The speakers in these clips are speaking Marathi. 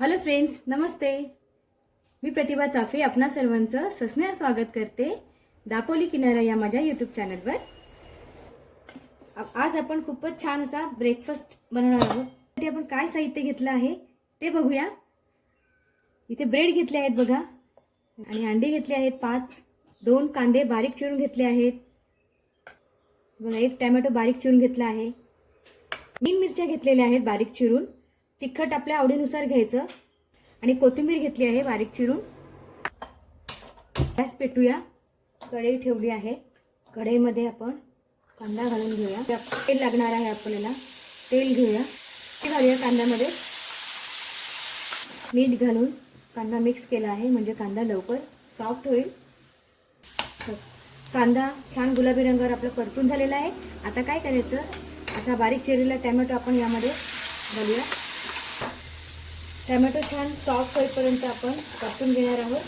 हॅलो फ्रेंड्स नमस्ते. मी प्रतिभा चाफे आपणा सर्वांचं सस्नेह स्वागत करते दापोली किनारा या माझ्या यूट्यूब चॅनलवर आज आपण खूपच छान असा ब्रेकफास्ट बनवणार आहोत. त्यासाठी आपण काय साहित्य घेतलं आहे ते बघूया. इथे ब्रेड घेतले आहेत बघा. आणि अंडी घेतले आहेत पाच. दोन कांदे बारीक चिरून घेतले आहेत. बघा एक टॅमॅटो बारीक चिरून घेतला आहे. तीन मिरच्या घेतलेल्या आहेत बारीक चिरून. तिखट आपल्या आवडीनुसार घ्यायचं. आणि कोथिंबीर घेतली आहे बारीक चिरून. गॅस पेटूया. कढई ठेवली आहे. कढईमध्ये आपण कांदा घालून घेऊया. त्या- तेल लागणार आहे आपल्याला. तेल घेऊया. ते घालूया कांद्यामध्ये. मीठ घालून कांदा मिक्स केला आहे. म्हणजे कांदा लवकर सॉफ्ट होईल. कांदा छान गुलाबी रंगावर आपलं परतून झालेला आहे. आता काय करायचं? आता बारीक चिरलेला टॅमॅटो आपण यामध्ये घालूया. टॅमॅटो छान सॉफ्ट होईपर्यंत आपण परतून घेणार आहोत.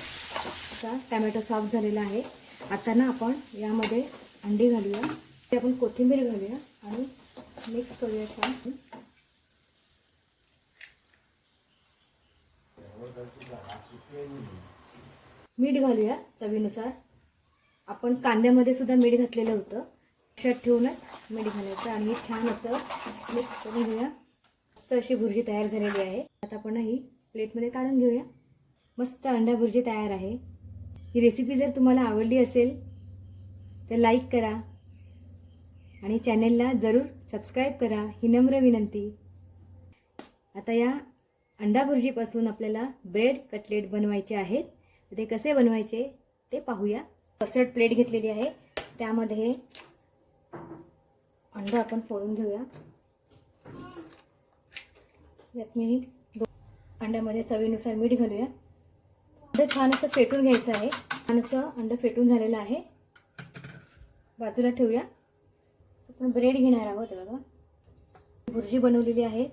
आता टॅमॅटो सॉफ्ट झालेला आहे. आता ना आपण यामध्ये अंडी घालूया. ते आपण कोथिंबीर घालूया आणि मिक्स करूया छान. मीठ घालूया चवीनुसार. आपण कांद्यामध्ये सुद्धा मीठ घातलेलं होतं. लक्षात ठेवूनच मीठ घालायचं आणि छान असं मिक्स करून घेऊया. मस्त अशी भुर्जी तयार झालेली आहे. आता आपण ही प्लेटमध्ये काढून घेऊया. मस्त अंडा भुर्जी तयार आहे. ही रेसिपी जर तुम्हाला आवडली असेल तर लाईक करा. आणि चॅनेलला जरूर सबस्क्राईब करा. ही नम्र विनंती. आता या अंडा भुर्जीपासून आपल्याला ब्रेड कटलेट बनवायचे आहेत. ते कसे बनवायचे ते पाहूया. कस्टर्ड प्लेट घेतलेली आहे. त्यामध्ये अंडा आपण फोडून घेऊया. यात मी दो अंड्यामध्ये चवीनुसार मीठ घालूया. अंडं छान असं फेटून घ्यायचं आहे. छान असं अंडं फेटून झालेलं आहे. बाजूला ठेवूया. आपण ब्रेड घेणार आहोत बघा. भुर्जी बनवलेली आहे.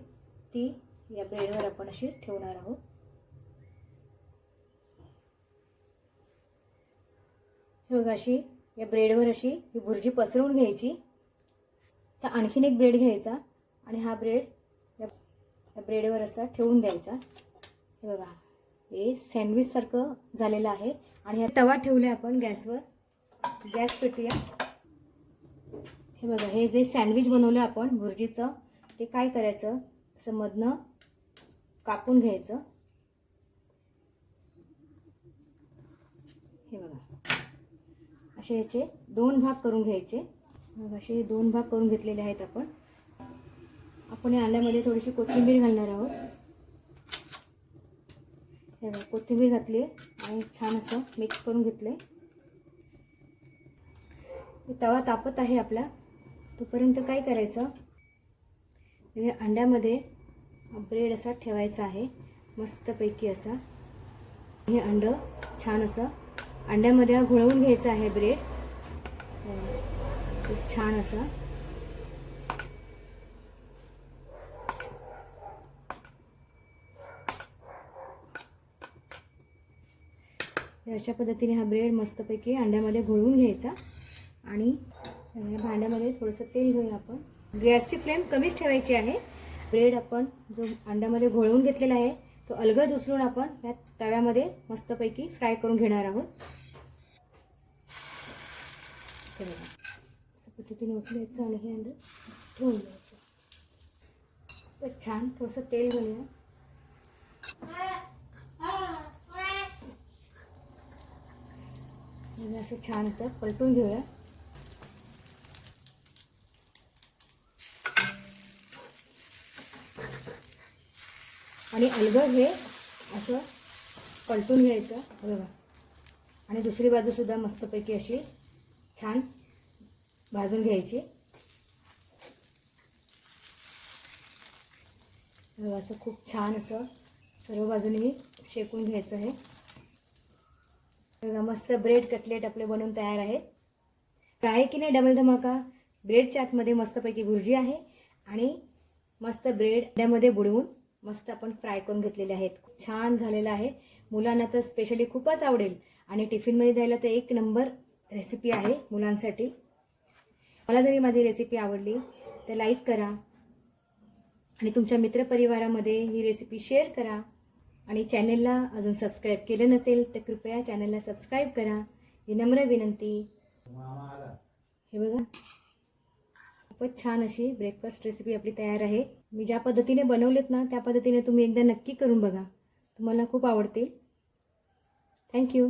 ती या ब्रेडवर आपण अशी ठेवणार आहोत. हे बघा अशी या ब्रेडवर अशी ही भुर्जी पसरवून घ्यायची. तर आणखीन एक ब्रेड घ्यायचा आणि हा ब्रेड ब्रेडवर असा ठेवून द्यायचा. हे बघा हे सँडविचसारखं झालेलं आहे. आणि हा तवा ठेवला आपण गॅसवर. गॅस पेटूया. हे बघा हे जे सँडविच बनवलं आपण भुर्जीचं ते काय करायचं? असं मधनं कापून घ्यायचं. हे बघा असे याचे दोन भाग करून घ्यायचे. मग असे दोन भाग करून घेतलेले आहेत आपण. आपण या अंड्यामध्ये थोडीशी कोथिंबीर घालणार आहोत. हे बघा कोथिंबीर घातली आणि छान असं मिक्स करून घेतले तवा तापत आहे आपला. तोपर्यंत काय करायचं? हे अंड्यामध्ये ब्रेड असा ठेवायचा आहे. मस्तपैकी असा. हे अंडं छान असं अंड्यामध्ये हा घोळवून घ्यायचा आहे ब्रेड खूप छान असं. तर अशा पद्धतीने हा ब्रेड मस्तपैकी अंड्यामध्ये घोळवून घ्यायचा. आणि भांड्यामध्ये थोडंसं तेल घेऊया आपण गॅसची फ्लेम कमीच ठेवायची आहे. ब्रेड आपण जो अंड्यामध्ये घोळवून घेतलेला आहे तो अलगद उचलून आपण या तव्यामध्ये मस्तपैकी फ्राय करून घेणार आहोत. असं पद्धतीने उचलायचं आणि हे अंड ठेवून द्यायचं छान थोडंसं तेल घालूया. आणि असं छान असं पलटून घेऊया. आणि अलगद हे असं पलटून घ्यायचं बघा. आणि दुसरी बाजूसुद्धा मस्तपैकी अशी छान भाजून घ्यायची. असं खूप छान असं सर्व बाजूने शेकून घ्यायचं आहे हे. बघा मस्त ब्रेड कटलेट आपले बनवून तयार आहेत. आहे की नाही डबल धमाका? ब्रेडच्या आतमध्ये मस्तपैकी भुर्जी आहे आणि मस्त ब्रेड अंड्यामध्ये बुडवून मस्त आपण फ्राय करून घेतलेले आहेत. खूप छान झालेलं आहे. मुलांना तर स्पेशली खूपच आवडेल. आणि टिफिनमध्ये द्यायला तर एक नंबर रेसिपी आहे मुलांसाठी. मला जरी माझी रेसिपी आवडली तर लाईक करा. आणि तुमच्या मित्रपरिवारामध्ये ही रेसिपी शेअर करा. आणि चॅनेलला अजून सबस्क्राईब केलं नसेल तर कृपया चॅनेलला सबस्क्राईब करा. ही नम्र विनंती. हे बघा. खूपच छान अशी ब्रेकफास्ट रेसिपी आपली तयार आहे. मी ज्या पद्धतीने बनवलेत ना त्या पद्धतीने तुम्ही एकदा नक्की करून बघा. तुम्हाला खूप आवडतील. थँक्यू